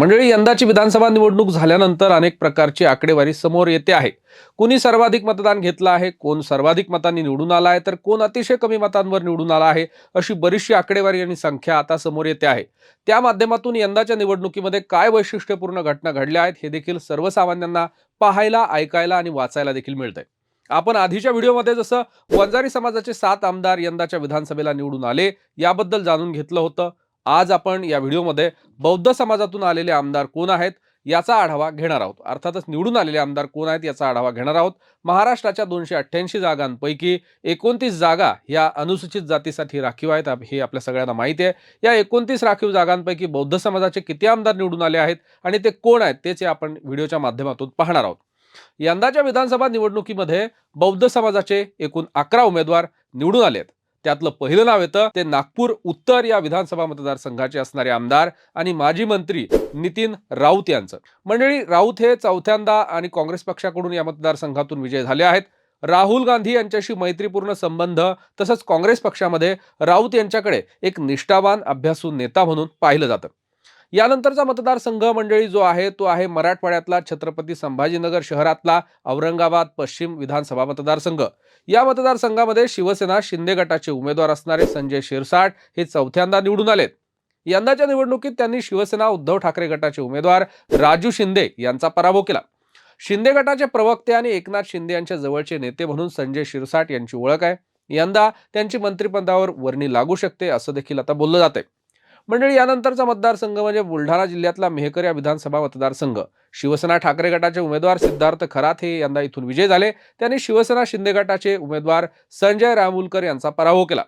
मंडळी यंदाची विधानसभा निवडणूक झाल्यानंतर अनेक प्रकारची आकडेवारी समोर येते आहे. कुणी सर्वाधिक मतदान घेतलं आहे कोण सर्वाधिक मतांनी निवडून आला आहे तर कोण अतिशय कमी मतांवर निवडून आला आहे अशी बरीचशी आकडेवारी आणि संख्या आता समोर येते आहे. त्या माध्यमातून यंदाच्या निवडणुकीमध्ये काय वैशिष्ट्यपूर्ण घटना घडल्या आहेत हे देखील सर्वसामान्यांना पाहायला ऐकायला आणि वाचायला देखील मिळतंय. आपण आधीच्या व्हिडिओमध्ये जसं वंजारी समाजाचे सात आमदार यंदाच्या विधानसभेला निवडून आले याबद्दल जाणून घेतलं होतं. आज आपण या व्हिडिओमध्ये बौद्ध समाजातून आलेले आमदार कोण आहेत याचा आढावा घेणार आहोत. अर्थातच निवडून आलेले आमदार कोण आहेत याचा आढावा घेणार आहोत. महाराष्ट्राच्या दोनशे अठ्ठ्याऐंशी जागांपैकी एकोणतीस जागा या अनुसूचित जातीसाठी राखीव आहेत. हे आपल्या सगळ्यांना माहिती आहे. या एकोणतीस राखीव जागांपैकी बौद्ध समाजाचे किती आमदार निवडून आले आहेत आणि ते कोण आहेत तेच आपण व्हिडिओच्या माध्यमातून पाहणार आहोत. यंदाच्या विधानसभा निवडणुकीमध्ये बौद्ध समाजाचे एकूण अकरा उमेदवार निवडून आले आहेत. त्यातलं पहिलं नाव येतं ते नागपूर उत्तर या विधानसभा मतदारसंघाचे असणारे आमदार आणि माजी मंत्री नितीन राऊत यांचं. मंडळी राऊत हे चौथ्यांदा आणि काँग्रेस पक्षाकडून या मतदारसंघातून विजय झाले आहेत. राहुल गांधी यांच्याशी मैत्रीपूर्ण संबंध तसंच काँग्रेस पक्षामध्ये राऊत यांच्याकडे एक निष्ठावान अभ्यासू नेता म्हणून पाहिलं जातं. यानंतरचा मतदारसंघ मंडळी जो आहे तो आहे मराठवाड्यातला छत्रपती संभाजीनगर शहरातला औरंगाबाद पश्चिम विधानसभा मतदारसंघ. या मतदारसंघामध्ये शिवसेना शिंदे गटाचे उमेदवार असणारे संजय शिरसाट हे चौथ्यांदा निवडून आलेत. यंदाच्या निवडणुकीत त्यांनी शिवसेना उद्धव ठाकरे गटाचे उमेदवार राजू शिंदे यांचा पराभव केला. शिंदे गटाचे प्रवक्ते आणि एकनाथ शिंदे यांच्या जवळचे नेते म्हणून संजय शिरसाट यांची ओळख आहे. यंदा त्यांची मंत्रिपदावर वर्णी लागू शकते असं देखील आता बोललं जाते मंडळी यानंतरचा मतदारसंघ म्हणजे बुलढाणा जिल्ह्यातला मेहकर या विधानसभा मतदारसंघ. शिवसेना ठाकरे गटाचे उमेदवार सिद्धार्थ खरात हे यंदा इथून विजय झाले. त्यांनी शिवसेना शिंदे गटाचे उमेदवार संजय रामुलकर यांचा पराभव केला.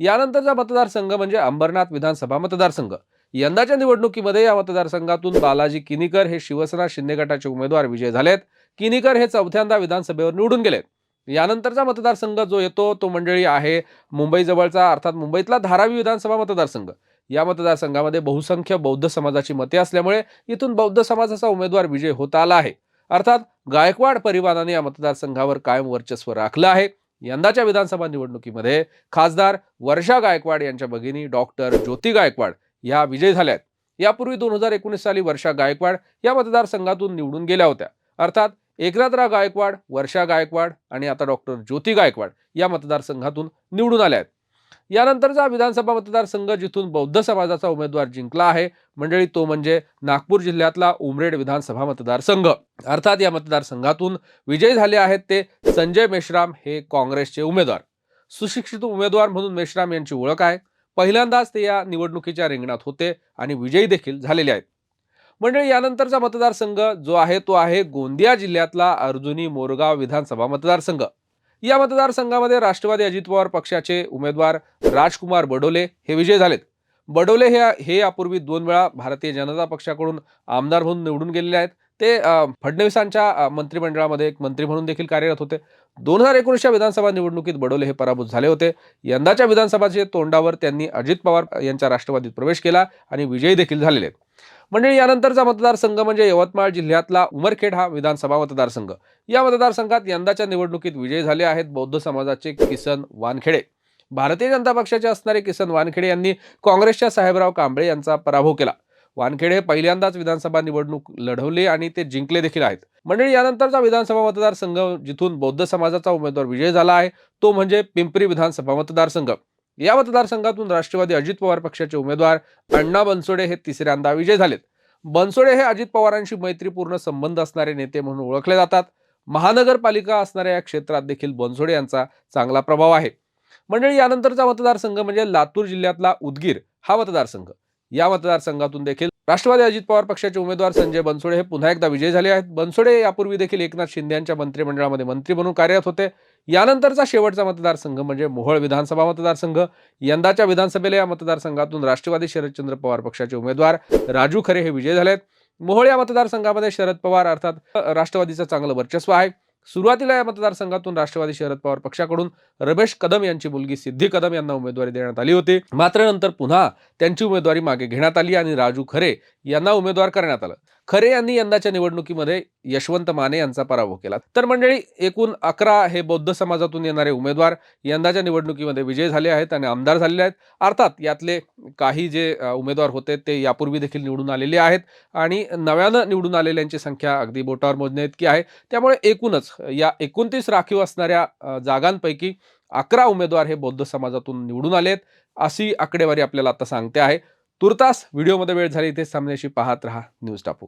यानंतरचा मतदारसंघ म्हणजे अंबरनाथ विधानसभा मतदारसंघ. यंदाच्या निवडणुकीमध्ये या मतदारसंघातून बालाजी किनीकर हे शिवसेना शिंदे गटाचे उमेदवार विजय झालेत. किनीकर हे चौथ्यांदा विधानसभेवर निवडून गेलेत. यानंतरचा मतदारसंघ जो येतो तो मंडळी आहे मुंबईजवळचा अर्थात मुंबईतला धारावी विधानसभा मतदारसंघ. या मतदारसंघामध्ये बहुसंख्य बौद्ध समाजाची मते असल्यामुळे इथून बौद्ध समाजाचा उमेदवार विजय होता आला आहे. अर्थात गायकवाड परिवाराने या मतदारसंघावर कायम वर्चस्व राखलं आहे. यंदाच्या विधानसभा निवडणुकीमध्ये खासदार वर्षा गायकवाड यांच्या भगिनी डॉक्टर ज्योती गायकवाड या विजय झाल्या आहेत यापूर्वी दोन हजार एकोणीस साली वर्षा गायकवाड या मतदारसंघातून निवडून गेल्या होत्या. अर्थात एकनाथराव गायकवाड वर्षा गायकवाड आणि आता डॉक्टर ज्योती गायकवाड या मतदारसंघातून निवडून आल्या आहेत यानंतरचा विधानसभा मतदारसंघ जिथून बौद्ध समाजाचा उमेदवार जिंकला आहे. मंडळी तो म्हणजे नागपूर जिल्ह्यातला उमरेड विधानसभा मतदारसंघ. अर्थात या मतदारसंघातून विजयी झाले आहेत ते संजय मेश्राम हे काँग्रेसचे उमेदवार. सुशिक्षित उमेदवार म्हणून मेश्राम यांची ओळख आहे. पहिल्यांदाच ते या निवडणुकीच्या रिंगणात होते आणि विजयी देखील झालेले आहेत. मंडळी यानंतरचा मतदारसंघ जो आहे तो आहे गोंदिया जिल्ह्यातला अर्जुनी मोरगाव विधानसभा मतदारसंघ. या मतदारसंघामध्ये राष्ट्रवादी अजित पवार पक्षाचे उमेदवार राजकुमार बडोले हे विजय झालेत. बडोले हे हे यापूर्वी दोन वेळा भारतीय जनता पक्षाकडून आमदार म्हणून निवडून गेलेले आहेत. ते फडणवीसांच्या मंत्रिमंडळामध्ये एक मंत्री म्हणून देखील कार्यरत होते. दोन हजार एकोणीसच्या विधानसभा निवडणुकीत बडोले हे पराभूत झाले होते. यंदाच्या विधानसभाचे तोंडावर त्यांनी अजित पवार यांच्या राष्ट्रवादीत प्रवेश केला आणि विजयी देखील झालेले आहेत. मंडळी यानंतरचा मतदारसंघ म्हणजे यवतमाळ जिल्ह्यातला उमरखेड हा विधानसभा मतदारसंघ. या मतदारसंघात यंदाच्या निवडणुकीत विजयी झाले आहेत बौद्ध समाजाचे किसन वानखेडे. भारतीय जनता पक्षाचे असणारे किसन वानखेडे यांनी काँग्रेसच्या साहेबराव कांबळे यांचा पराभव केला. वानखेडे पहिल्यांदाच विधानसभा निवडणूक लढवली आणि ते जिंकले देखील आहेत. मंडळी यानंतरचा विधानसभा मतदारसंघ जिथून बौद्ध समाजाचा उमेदवार विजय झाला आहे तो म्हणजे पिंपरी विधानसभा मतदारसंघ. या मतदारसंघातून राष्ट्रवादी अजित पवार पक्षाचे उमेदवार अण्णा बनसोडे हे तिसऱ्यांदा विजय झालेत. बनसोडे हे अजित पवारांशी मैत्रीपूर्ण संबंध असणारे नेते म्हणून ओळखले जातात. महानगरपालिका असणाऱ्या या क्षेत्रात देखील बनसोडे यांचा चांगला प्रभाव आहे. मंडळी यानंतरचा मतदारसंघ म्हणजे लातूर जिल्ह्यातला उदगीर हा मतदारसंघ. या मतदारसंघातून देखील राष्ट्रवादी अजित पवार पक्षाचे उमेदवार संजय बनसोडे हे पुन्हा एकदा विजयी झाले आहेत. बनसोडे यापूर्वी देखील एकनाथ शिंदे यांच्या मंत्रिमंडळामध्ये मंत्री म्हणून कार्यरत होते. यानंतरचा शेवटचा मतदारसंघ म्हणजे मोहोळ विधानसभा मतदारसंघ. यंदाच्या विधानसभेला या मतदारसंघातून राष्ट्रवादी शरदचंद्र पवार पक्षाचे उमेदवार राजू खरे हे विजय आहेत मोहोळ या मतदारसंघामध्ये शरद पवार अर्थात राष्ट्रवादीचं चांगलं वर्चस्व आहे. सुरुवातीला या मतदारसंघातून राष्ट्रवादी शरद पवार पक्षाकडून रमेश कदम यांची मुलगी सिद्धी कदम यांना उमेदवारी देण्यात आली होती. मात्र नंतर पुन्हा त्यांची उमेदवारी मागे घेण्यात आली आणि राजू खरे यांना उमेदवार करण्यात आलं. खरे यांनी यंदाच्या निवडणुकीमध्ये यशवंत माने यांचा पराभव केला. तर मंडळी एकूण अकरा हे बौद्ध समाजातून येणारे उमेदवार यंदाच्या निवडणुकीमध्ये विजय झाले आहेत आणि आमदार झालेले आहेत. अर्थात यातले काही जे उमेदवार होते ते यापूर्वी देखील निवडून आलेले आहेत आणि नव्यानं निवडून आलेल्यांची संख्या अगदी बोटावर मोजण्या इतकी आहे. त्यामुळे एकूणच या एकोणतीस राखीव असणाऱ्या जागांपैकी अकरा उमेदवार हे बौद्ध समाजातून निवडून आलेत अशी आकडेवारी आपल्याला आता सांगते आहे. तुर्तास व्हिडिओमध्ये वेळ झाली इथे सामन्याशी पाहत रहा न्यूज टापू.